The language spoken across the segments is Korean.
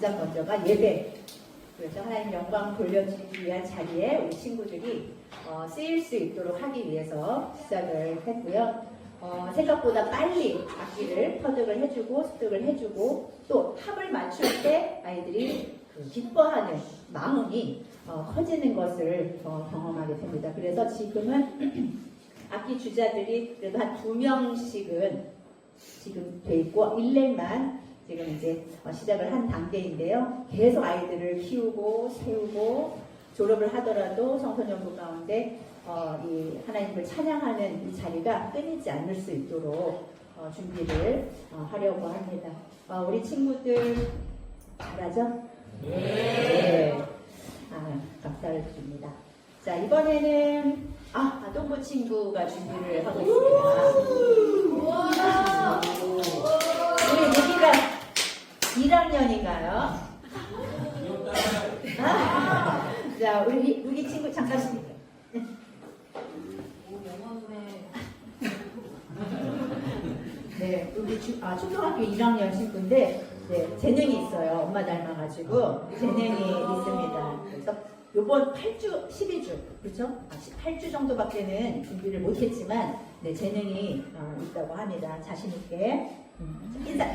가장 먼저가 예배. 그래서 하나님 영광 돌려주기 위한 자리에 우리 친구들이 어, 쓰일 수 있도록 하기 위해서 시작을 했고요. 어, 생각보다 빨리 악기를 터득을 해주고 습득을 해주고 또 합을 맞출 때 아이들이 그 기뻐하는 마음이 어, 커지는 것을 어, 경험하게 됩니다. 그래서 지금은 악기 주자들이 그래도 한 두 명씩은 지금 돼 있고 1렘만 지금 이제 어, 시작을 한 단계인데요. 계속 아이들을 키우고 세우고 졸업을 하더라도 청소년부 가운데 어, 이 하나님을 찬양하는 이 자리가 끊이지 않을 수 있도록 어, 준비를 어, 하려고 합니다. 어, 우리 친구들 잘하죠? 네. 아, 감사를 드립니다. 자, 이번에는 아, 아 동부 친구가 준비를 하고 있습니다. 우리 무기가 1학년인가요? 아, 자, 우리 무기 친구 잠깐 네, 우리 주, 아, 초등학교 1학년 친구인데 네, 재능이 있어요. 엄마 닮아가지고 재능이 있습니다. 그래서 요번 8주, 12주, 그렇죠? 아, 8주 정도밖에는 준비를 못했지만 네, 재능이 어, 있다고 합니다. 자신 있게 음, 인사.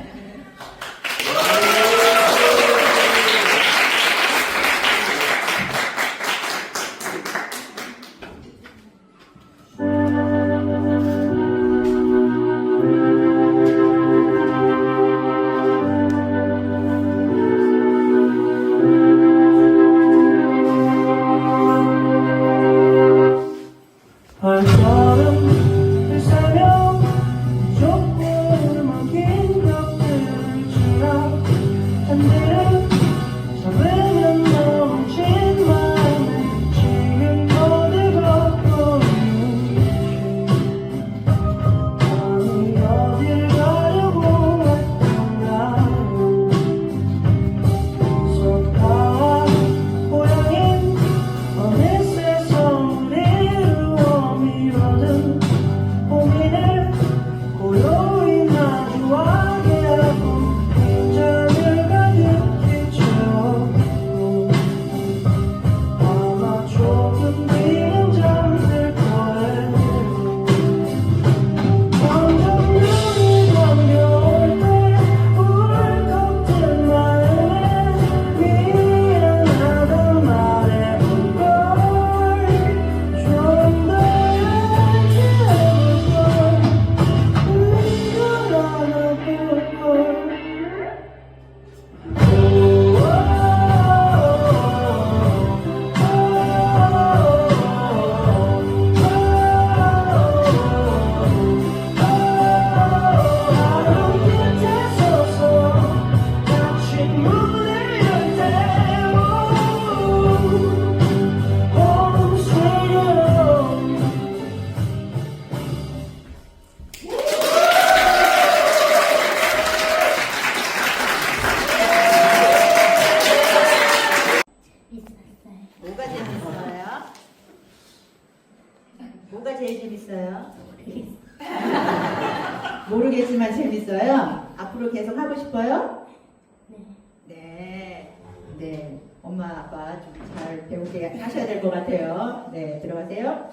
뭐가 재밌어요? 뭐가 제일 재밌어요? 모르겠지만 재밌어요? 앞으로 계속 하고 싶어요? 네. 네. 엄마, 아빠 좀 잘 배우게 하셔야 될 것 같아요. 네, 들어가세요.